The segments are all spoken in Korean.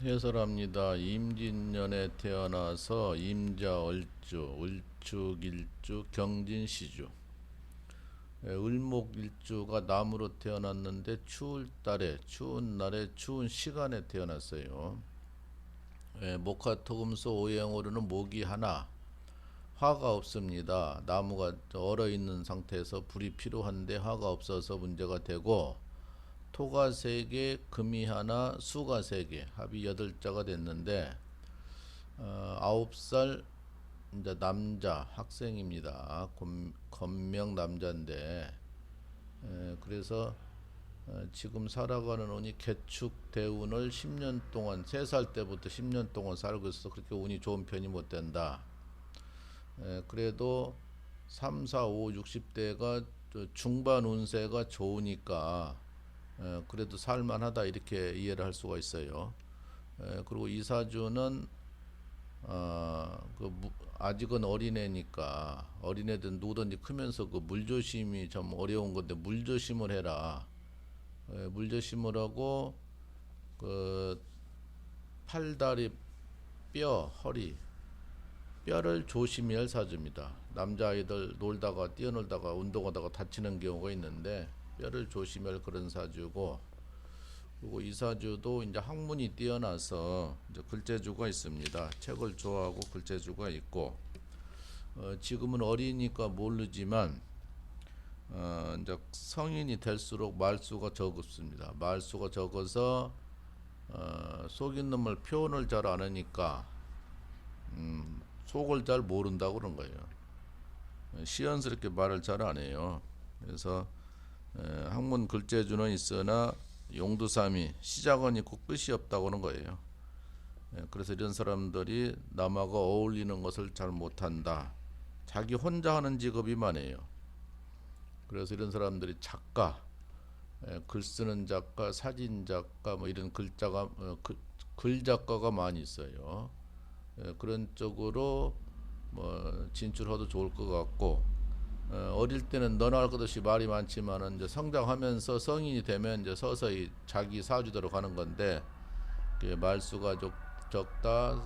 해설합니다. 임진년에 태어나서 임자 얼주, 을축일주, 경진시주. 예, 을목일주가 남으로 태어났는데 추울 달에 추운 날에 추운 시간에 태어났어요. 예, 목화토금소 오행으로는 목이 하나, 화가 없습니다. 나무가 얼어 있는 상태에서 불이 필요한데 화가 없어서 문제가 되고 토가 세 개, 금이 하나, 수가 세 개, 합이 여덟 자가 됐는데 어, 아홉 살 이제 남자 학생입니다. 건- 건명 남자인데 에, 그래서 어, 지금 살아가는 운이 개축 대운을 10년 동안 3살 때부터 10년 동안 살고 있어서 그렇게 운이 좋은 편이 못 된다. 에, 그래도 3, 4, 5, 60대가 중반 운세가 좋으니까 에, 그래도 살만하다 이렇게 이해를 할 수가 있어요. 에, 그리고 이사주는 어, 그 무- 아직은 어린애니까 어린애들 누구든지 크면서 그 물조심이 좀 어려운 건데 물조심을 해라. 에, 물조심을 하고 그 팔다리 뼈 허리 뼈를 조심해야 할 사주입니다. 남자아이들 놀다가 뛰어놀다가 운동하다가 다치는 경우가 있는데 뼈를 조심해야 할 그런 사주고 그리고 이 사주도 이제 학문이 뛰어나서 이제 글재주가 있습니다. 책을 좋아하고 글재주가 있고 어, 지금은 어리니까 모르지만 어, 이제 성인이 될수록 말수가 적습니다. 말수가 적어서 어, 속인 놈을 표현을 잘 안 하니까 음, 속을 잘 모른다고 그런 거예요. 어, 시원스럽게 말을 잘 안 해요. 그래서 에, 학문 글재주는 있으나 용두삼이 시작은 있고 끝이 없다고 하는 거예요. 예, 그래서 이런 사람들이 남하고 어울리는 것을 잘 못한다. 자기 혼자 하는 직업이 많아요. 그래서 이런 사람들이 작가, 예, 글 쓰는 작가, 사진 작가 뭐 이런 글자가 어, 글, 글 작가가 많이 있어요. 예, 그런 쪽으로 뭐 진출해도 좋을 것 같고 어, 어릴 때는 너나 할 것 없이 말이 많지만은 이제 성장하면서 성인이 되면 이제 서서히 자기 사주대로 가는 건데 그 말수가 적, 적다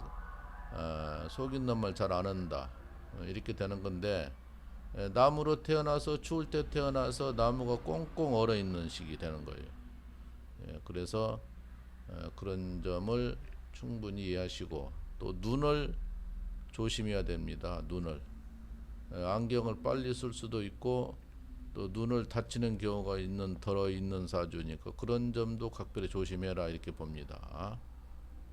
어, 속인 놈말 잘안 한다 어, 이렇게 되는 건데 에, 나무로 태어나서 추울 때 태어나서 나무가 꽁꽁 얼어 있는 시기 되는 거예요. 예, 그래서 어, 그런 점을 충분히 이해하시고 또 눈을 조심해야 됩니다. 눈을 에, 안경을 빨리 쓸 수도 있고 또 눈을 다치는 경우가 있는 덜어 있는 사주니까 그런 점도 각별히 조심해라 이렇게 봅니다.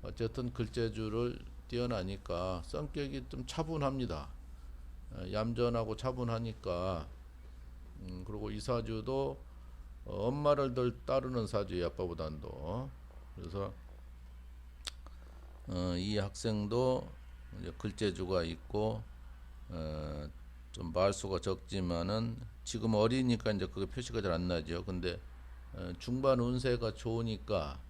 어쨌든 글재주를 뛰어나니까 성격이 좀 차분합니다. 에, 얌전하고 차분하니까 음, 그리고 이 사주도 어, 엄마를 덜 따르는 사주의 아빠보단도 그래서 어, 이 학생도 글재주가 있고 어, 좀 말수가 적지만은 지금 어리니까 이제 그게 표시가 잘 안 나죠. 근데 어, 중반 운세가 좋으니까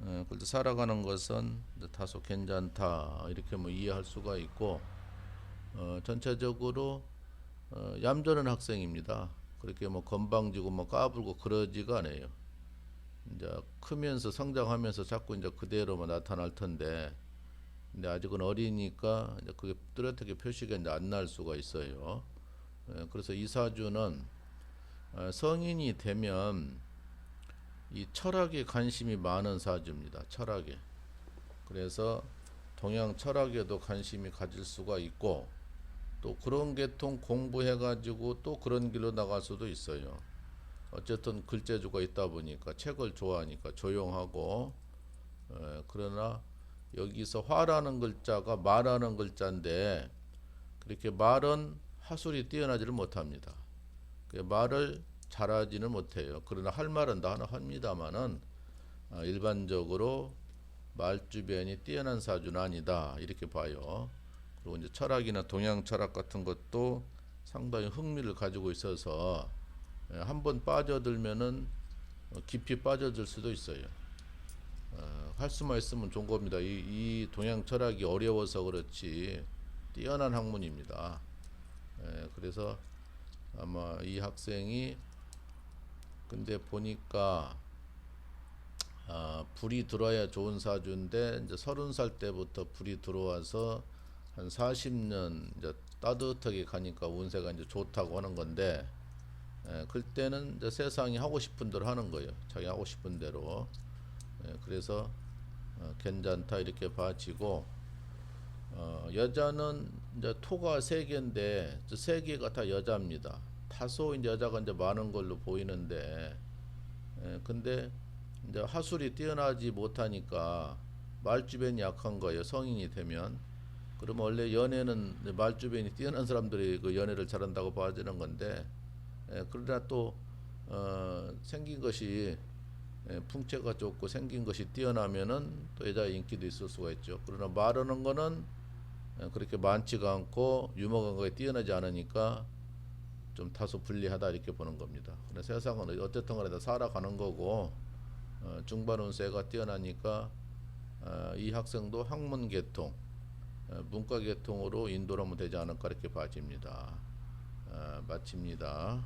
어, 그래도 살아가는 것은 다소 괜찮다 이렇게 뭐 이해할 수가 있고 어, 전체적으로 어, 얌전한 학생입니다. 그렇게 뭐 건방지고 뭐 까불고 그러지가 않아요. 이제 크면서 성장하면서 자꾸 이제 그대로만 나타날 텐데 근데 아직은 어리니까 이제 그게 뚜렷하게 표시가 이제 안 날 수가 있어요. 예, 그래서 이 사주는 어, 성인이 되면 이 철학에 관심이 많은 사주입니다. 철학에. 그래서 동양 철학에도 관심이 가질 수가 있고 또 그런 계통 공부해 가지고 또 그런 길로 나갈 수도 있어요. 어쨌든 글재주가 있다 보니까 책을 좋아하니까 조용하고 에, 그러나 여기서 화라는 글자가 말하는 글자인데 그렇게 말은 하술이 뛰어나지를 못합니다. 그 말을 잘하지는 못해요. 그러나 할 말은 다 하나 합니다만은 아, 일반적으로 말 주변이 뛰어난 사주는 아니다 이렇게 봐요. 그리고 이제 철학이나 동양 철학 같은 것도 상당히 흥미를 가지고 있어서 예, 한번 빠져들면은 어, 깊이 빠져들 수도 있어요. 어, 할 수만 있으면 좋은 겁니다. 이, 이 동양 철학이 어려워서 그렇지 뛰어난 학문입니다. 예, 그래서 아마 이 학생이 근데 보니까 아, 불이 들어야 좋은 사주인데 이제 서른 살 때부터 불이 들어와서 한 40년 이제 따뜻하게 가니까 운세가 이제 좋다고 하는 건데 예, 그때는 이제 세상이 하고 싶은 대로 하는 거예요. 자기 하고 싶은 대로. 예, 그래서 어, 괜찮다 이렇게 봐지고 어, 여자는 이제 토가 세 개인데 저세 개가 다 여자입니다. 다소 이제 여자가 이제 많은 걸로 보이는데 예, 근데 이제 하술이 뛰어나지 못하니까 말주변이 약한 거예요. 성인이 되면. 그러면 원래 연애는 말주변이 뛰어난 사람들이 그 연애를 잘한다고 봐지는 건데 예, 그러나 또 어, 생긴 것이 예, 풍채가 좋고 생긴 것이 뛰어나면은 또 여자 인기도 있을 수가 있죠. 그러나 말하는 거는 예, 그렇게 많지가 않고 유머 감각이 뛰어나지 않으니까 좀 다소 불리하다 이렇게 보는 겁니다. 근데 세상은 어쨌든 간에 다 살아가는 거고 어, 중반 운세가 뛰어나니까 어, 이 학생도 학문 계통, 어, 문과 계통으로 인도를 하면 되지 않을까 이렇게 봐집니다. 어, 마칩니다.